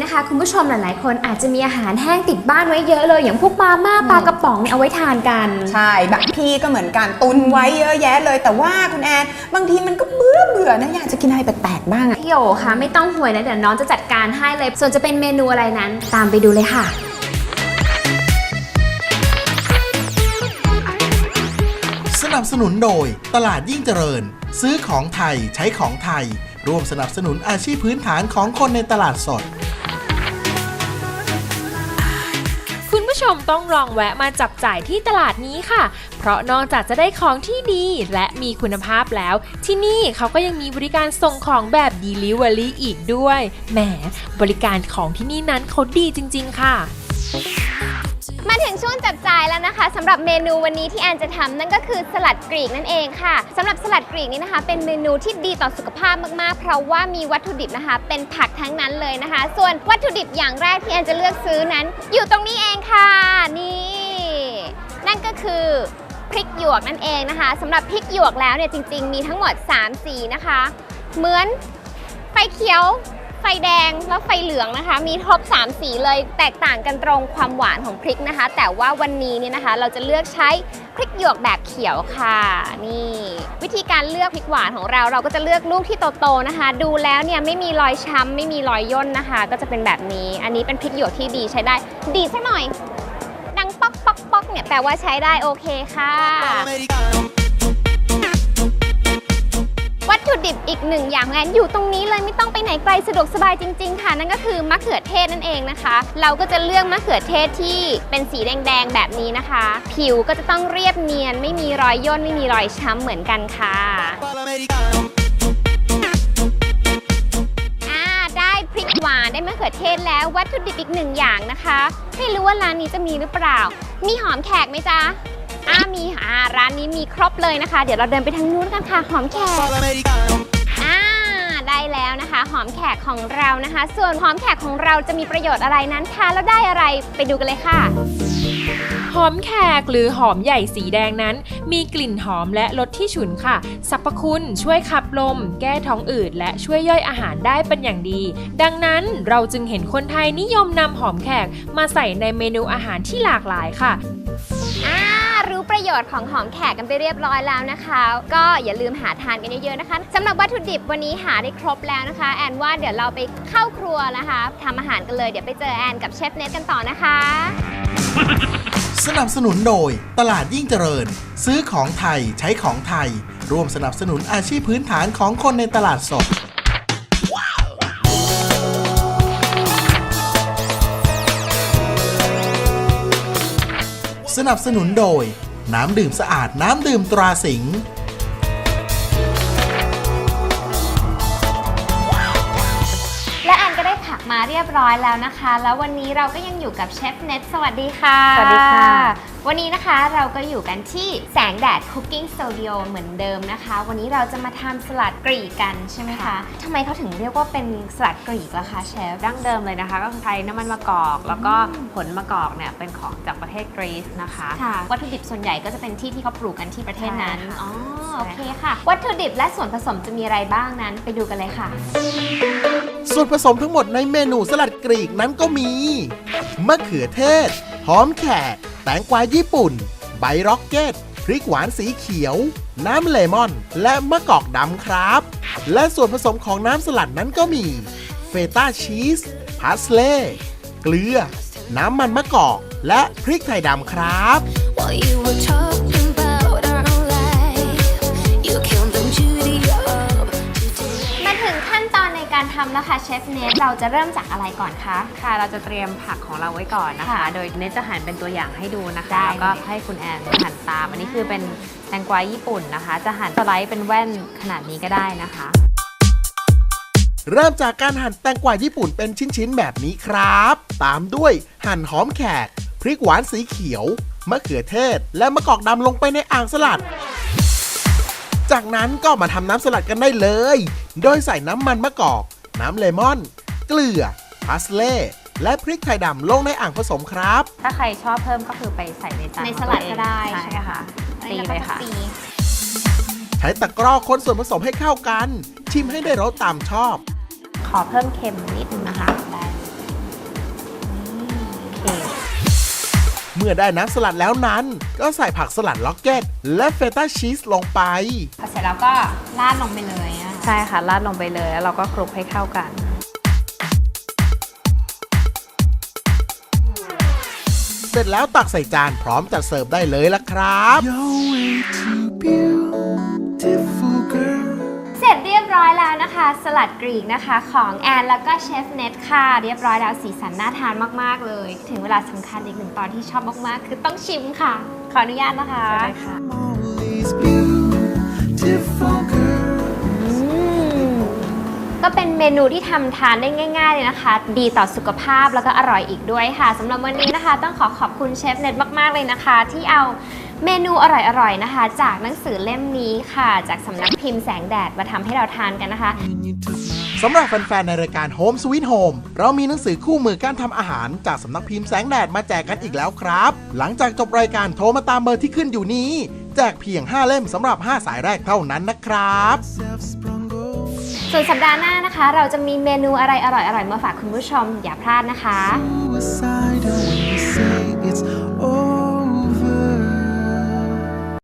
น้ำท่วมแบบนี้นะคะ คุณผู้ชมหลาย ๆ คนอาจจะมีอาหารแห้งติดบ้านไว้เยอะเลย อย่างพวกมาม่าปลากระป๋องเนี่ยเอาไว้ทานกัน ใช่แบบพี่ก็เหมือนกันตุนไว้เยอะแยะเลย แต่ว่าคุณแอนบางทีมันก็เบื่อเบื่อนะอยากจะกินอะไรแปลกๆบ้างอะพี่โยคะไม่ต้องห่วยนะเดี๋ยวน้องจะจัดการให้เลย ส่วนจะเป็นเมนูอะไรนั้น ตามไปดูเลยค่ะ สนับสนุนโดย ตลาดยิ่งเจริญ ซื้อของไทยใช้ของไทย ร่วมสนับสนุนอาชีพพื้นฐานของคนในตลาดสด ชมต้องลองแวะมาจับจ่ายที่ตลาดนี้ค่ะ เพราะนอกจากจะได้ของที่ดีและมีคุณภาพแล้ว ที่นี่เขาก็ยังมีบริการส่งของแบบ Delivery อีกด้วย แหม บริการของที่นี่นั้นเขาดีจริง ๆ ค่ะ มาถึงช่วงจับจ่ายแล้วนะคะสำหรับเมนูวันนี้ที่แอนจะทำนั่นก็คือสลัดกรีกนั่นเองค่ะสำหรับสลัดกรีกนี้นะคะ เป็นเมนูที่ดีต่อสุขภาพมากๆ เพราะว่ามีวัตถุดิบนะคะ เป็นผักทั้งนั้นเลยนะคะ ส่วนวัตถุดิบอย่างแรกที่แอนจะเลือกซื้อนั้น อยู่ตรงนี้เองค่ะนี่ นั่นก็คือพริกหยวกนั่นเองนะคะสำหรับพริกหยวกแล้วเนี่ยจริง ๆ มีทั้งหมด 3 สีนะคะ เหมือนไฟเขียว ไฟแดงแล้วไฟเหลืองนะคะ มีครบ3 สีเลยแตกต่างกันตรงความหวานของพริกนะคะ แต่ว่าวันนี้เนี่ยนะคะ เราจะเลือกใช้พริกหยวกแบบเขียวค่ะ นี่ วิธีการเลือกพริกหวานของเรา เราก็จะเลือกลูกที่โตๆนะคะ ดูแล้วเนี่ยไม่มีรอยช้ำไม่มีรอยย่นนะคะ ก็จะเป็นแบบนี้ อันนี้เป็นพริกหยวกที่ดีใช้ได้ ดีสักหน่อย ดังป๊อกป๊อกป๊อกเนี่ยแปลว่าใช้ได้โอเคค่ะ วัตถุดิบอีกหนึ่งอย่างแอนอยู่ตรงนี้เลยไม่ต้องไปไหนไกลสะดวกสบายจริง ๆ ค่ะ นั่นก็คือมะเขือเทศนั่นเองนะคะ เราก็จะเลือกมะเขือเทศที่เป็นสีแดงๆแบบนี้นะคะ ผิวก็จะต้องเรียบเนียน ไม่มีรอยย่นไม่มีรอยช้ำเหมือนกันค่ะอ่าได้พริกหวานได้มะเขือเทศแล้ววัตถุดิบอีกหนึ่งอย่างนะคะ ไม่รู้ว่าร้านนี้จะมีหรือเปล่า มีหอมแขกไหมจ๊ะ อ่ามีอ่าร้านนี้มีครบเลยนะคะ เดี๋ยวเราเดินไปทางนู้นกันค่ะ หอมแขกอ่าได้แล้วนะคะ หอมแขกของเรานะคะ ส่วนหอมแขกของเราจะมีประโยชน์อะไรนั้นทานแล้วได้อะไรไปดูกันเลยค่ะหอมแขกหรือหอมใหญ่สีแดงนั้น มีกลิ่นหอมและรสที่ฉุนค่ะสรรพคุณช่วยขับลม แก้ท้องอืดและช่วยย่อยอาหารได้เป็นอย่างดี ดังนั้นเราจึงเห็นคนไทยนิยมนำหอมแขกมาใส่ในเมนูอาหารที่หลากหลายค่ะ รู้ประโยชน์ของหอมแขกกันไปเรียบร้อยแล้วนะคะ ก็อย่าลืมหาทานกันเยอะๆนะคะสำหรับวัตถุดิบวันนี้หาได้ครบแล้วนะคะ แอนว่าเดี๋ยวเราไปเข้าครัวนะคะทำอาหารกันเลยเดี๋ยวไปเจอแอนกับเชฟเนทกันต่อนะคะ สนับสนุนโดย ตลาดยิ่งเจริญ ซื้อของไทยใช้ของไทย ร่วมสนับสนุนอาชีพพื้นฐานของคนในตลาดสด สนับสนุนโดย น้ำดื่มสะอาดน้ำดื่มตราสิงห์ ผักมาเรียบร้อยแล้วนะคะ แล้ววันนี้เราก็ยังอยู่กับเชฟเน็ตสวัสดีค่ะ สวัสดีค่ะ วันนี้นะคะเราก็อยู่กันที่แสงแดดคุกกิ้งสตูดิโอเหมือนเดิมนะคะ วันนี้เราจะมาทำสลัดกรีกกันใช่ไหมคะทำไมเขาถึงเรียกว่าเป็นสลัดกรีกล่ะคะเชฟ ดั้งเดิมเลยนะคะ ก็คือใช้น้ำมันมะกอก แล้วก็ผลมะกอกเนี่ยเป็นของจากประเทศกรีซนะคะค่ะวัตถุดิบส่วนใหญ่ก็จะเป็นที่ที่เขาปลูกกันที่ประเทศนั้นใช่ค่ะอ๋อใช่ โอเคค่ะ วัตถุดิบและส่วนผสมจะมีอะไรบ้างนั้นไปดูกันเลยค่ะ ส่วนผสมทั้งหมดในเมนูสลัดกรีกนั้นก็มี มะเขือเทศ หอมแขก แตงกวาญี่ปุ่น ใบร็อกเก็ต พริกหวานสีเขียว น้ำเลมอน และมะกอกดำครับ และส่วนผสมของน้ำสลัดนั้นก็มี เฟต้าชีส พาสเล่ เกลือ น้ำมันมะกอก และพริกไทยดำครับ While you were talking ทำแล้วค่ะเชฟเนทเราจะเริ่มจากอะไรก่อนคะ ค่ะเราจะเตรียมผักของเราไว้ก่อนนะคะ ค่ะโดยเนทจะหั่นเป็นตัวอย่างให้ดูนะคะ ได้แล้วก็เลยให้คุณแอนหั่นตาม อันนี้คือเป็นแตงกวาญี่ปุ่นนะคะ จะหั่นสไลด์เป็นแว่นขนาดนี้ก็ได้นะคะ เริ่มจากการหั่นแตงกวาญี่ปุ่นเป็นชิ้นๆแบบนี้ครับ ตามด้วยหั่นหอมแขก พริกหวานสีเขียว มะเขือเทศ และมะกอกดำลงไปในอ่างสลัด จากนั้นก็มาทำน้ำสลัดกันได้เลย โดยใส่น้ำมันมะกอก น้ำเลมอน เกลือพาสเล่และพริกไทยดำลงในอ่างผสมครับ ถ้าใครชอบเพิ่มก็คือไปใส่ในจานในของสลัดตัวเองก็ได้ใช่ใช่ไหมค่ะคะตีเลยค่ะแวก็ตีใช้ตะกร้อคนส่วนผสมให้เข้ากัน ชิมให้ได้รสตามชอบขขอเพิ่มเค็มนิดนึงนะคะได้โอเคเมื่อได้น้ำสลัดแล้วนั้น ก็ใส่ผักสลัดล็อกเก็ต และเฟต้าชีสลงไป พอเสร็จแล้วก็ราดลงไปเลยอะ ใช่ค่ะราดลงไปเลยแล้วเราก็คลุกให้เข้ากันเสร็จแล้วตักใส่จานพร้อมจัดเสิร์ฟได้เลยละครับ เสร็จเรียบร้อยแล้วนะคะ สลัดกรีกนะคะของแอนแล้วก็เชฟเน็ตค่ะ เรียบร้อยแล้วสีสันน่าทานมาก ๆ เลย ถึงเวลาสำคัญอีกหนึ่งตอนที่ชอบมาก ๆ คือต้องชิมค่ะ ขออนุญาตนะคะได้ค่ะ ก็เป็นเมนูที่ทำทานได้ง่ายๆเลยนะคะ ดีต่อสุขภาพแล้วก็อร่อยอีกด้วยค่ะสำหรับวันนี้นะคะ ต้องขอขอบคุณเชฟเน็ตมากๆเลยนะคะ ที่เอาเมนูอร่อยๆนะคะ จากหนังสือเล่มนี้ค่ะ จากสำนักพิมพ์แสงแดดมาทำให้เราทานกันนะคะ สำหรับแฟนๆ ในรายการ Home Sweet Home เรามีหนังสือคู่มือการทำอาหาร จากสำนักพิมพ์แสงแดดมาแจกกันอีกแล้วครับ หลังจากจบรายการโทรมาตามเบอร์ที่ขึ้นอยู่นี้ แจกเพียง 5 เล่มสำหรับ 5 สายแรกเท่านั้นนะครับ ส่วนสัปดาห์หน้านะคะ เราจะมีเมนูอะไรอร่อยๆมาฝากคุณผู้ชมอย่าพลาดนะคะ